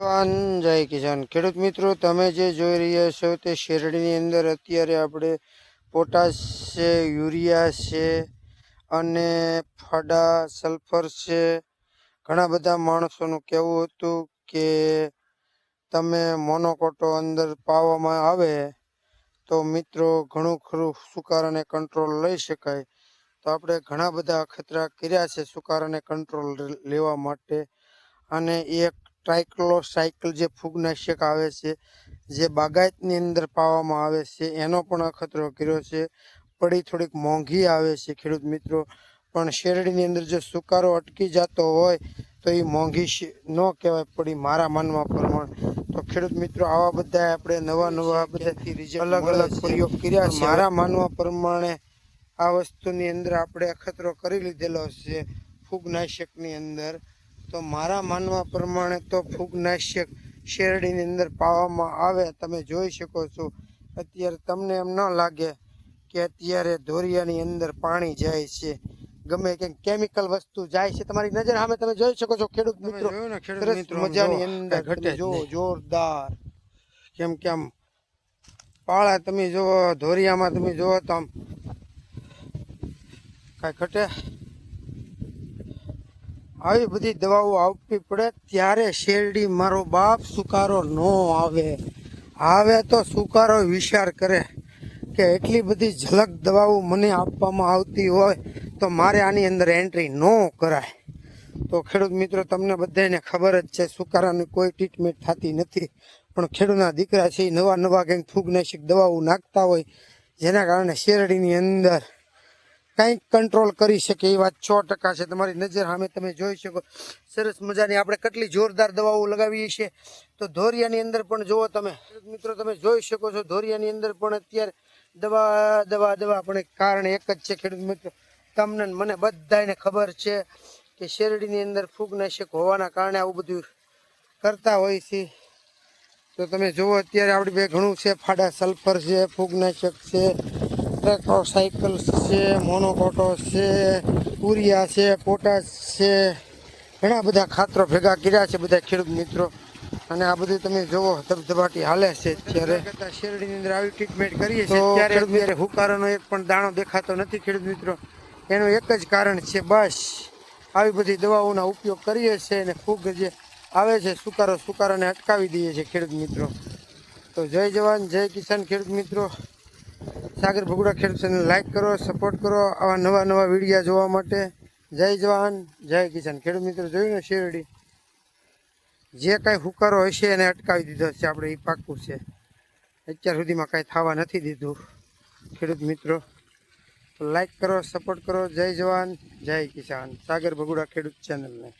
જય કિસાન. ખેડૂત મિત્રો, તમે જે જોઈ રહ્યા છો તે શેરડીની અંદર અત્યારે આપણે પોટાશ છે, યુરિયા છે અને ફાડા, સલ્ફર છે. ઘણા બધા માણસોનું કહેવું હતું કે તમે મોનોકોટો અંદર પાવામાં આવે તો મિત્રો ઘણું ખરું સુકારાને કંટ્રોલ લઈ શકાય? તો આપણે ઘણા બધા અખતરા કર્યા છે સુકારાને કંટ્રોલ લેવા માટે? અને એક ટ્રાયક્લો સાયકલ જે ફૂગનાશક આવે છે જે બાગાયતની અંદર પાવામાં આવે છે એનો પણ અખતરો કર્યો છે. પડી થોડીક મોંઘી આવે છે ખેડૂત મિત્રો. પણ શેરડીની અંદર જો સુકારો અટકી જતો હોય તો એ મોંઘી ન કહેવાય પડી મારા માનવા પ્રમાણ. તો ખેડૂત મિત્રો આવા બધા આપણે નવા નવા બધા અલગ અલગ પ્રયોગ કર્યા છે. મારા માનવા પ્રમાણે આ વસ્તુની અંદર આપણે અખતરો કરી લીધેલો છે ફૂગનાશકની અંદર. તો મારા માનવા પ્રમાણે તો ફૂગનાશક શેરડીની અંદર પાવામાં આવે તમે જોઈ શકો છો. અત્યારે તમને એમ ન લાગે કે અત્યારે ધોરિયાની અંદર પાણી જાય છે. ગમે કે કેમિકલ વસ્તુ જાય છે તમારી નજર સામે તમે જોઈ શકો છો ખેડૂત મિત્રો. મજાની અંદર ઘટે જો જોરદાર. કેમ કે આમ પાળા તમે જુઓ ધોરિયામાં તમે જુઓ તો આમ કાંઈ ઘટે? આવી બધી દવાઓ આપવી પડે ત્યારે શેરડી મારો બાપ સુકારો ન આવે. આવે તો સુકારો વિચાર કરે કે એટલી બધી ઝલક દવાઓ મને આપવામાં આવતી હોય તો મારે આની અંદર એન્ટ્રી ન કરાય. તો ખેડૂત મિત્રો, તમને બધાને ખબર જ છે, સુકારાની કોઈ ટ્રીટમેન્ટ થતી નથી. પણ ખેડૂતના દીકરા છે, એ નવા નવા કંઈક ફૂગનાશક દવાઓ નાખતા હોય, જેના કારણે શેરડીની અંદર કંઈક કંટ્રોલ કરી શકે એ વાત સો ટકા છે. તમારી નજર સામે તમે જોઈ શકો. સરસ મજાની આપણે કેટલી જોરદાર દવાઓ લગાવીએ છીએ. તો ધોરિયાની અંદર પણ જુઓ તમે. મિત્રો, તમે જોઈ શકો છો ધોરિયાની અંદર પણ અત્યારે દવા દવા દવા પણ કારણ એક જ છે ખેડૂત મિત્રો. તમને મને બધાને ખબર છે કે શેરડીની અંદર ફૂગનાશક હોવાના કારણે આવું બધું કરતા હોય છે. તો તમે જુઓ અત્યારે આપણી બે ઘણું છે. ફાડા સલ્ફર છે, ફૂગનાશક છે ટ્રેક્ટર સાયકલ છે મોનોકોટો છે ઉરિયા છે પોટાશ છે. ઘણા બધા ખાતરો ભેગા કર્યા છે બધા ખેડૂત મિત્રો. અને આ બધું તમે જોવો ધબધબાટી હાલે છે અત્યારે. શેરડીની અંદર આવી ટ્રીટમેન્ટ કરીએ છીએ ત્યારે હુકારાનો એક પણ દાણો દેખાતો નથી ખેડૂત મિત્રો. એનું એક જ કારણ છે બસ. આવી બધી દવાઓના ઉપયોગ કરીએ છીએ અને ફૂગ જે આવે છે સુકારો સુકારોને અટકાવી દઈએ છીએ ખેડૂત મિત્રો. તો જય જવાન જય કિસાન ખેડૂત મિત્રો. સાગર ભગુડા ખેડૂત ચેનલ લાઈક કરો સપોર્ટ કરો આવા નવા નવા વિડીયા જોવા માટે. જય જવાન, જય કિસાન. ખેડૂત મિત્રો જોયું ને શેરડી જે કાંઈ હુકારો હશે એને અટકાવી દીધો છે આપણે એ પાકું છે. અત્યાર સુધીમાં કાંઈ થવા નથી દીધું. ખેડૂત મિત્રો લાઇક કરો સપોર્ટ કરો. જય જવાન, જય કિસાન. સાગર ભગુડા ખેડૂત ચેનલને.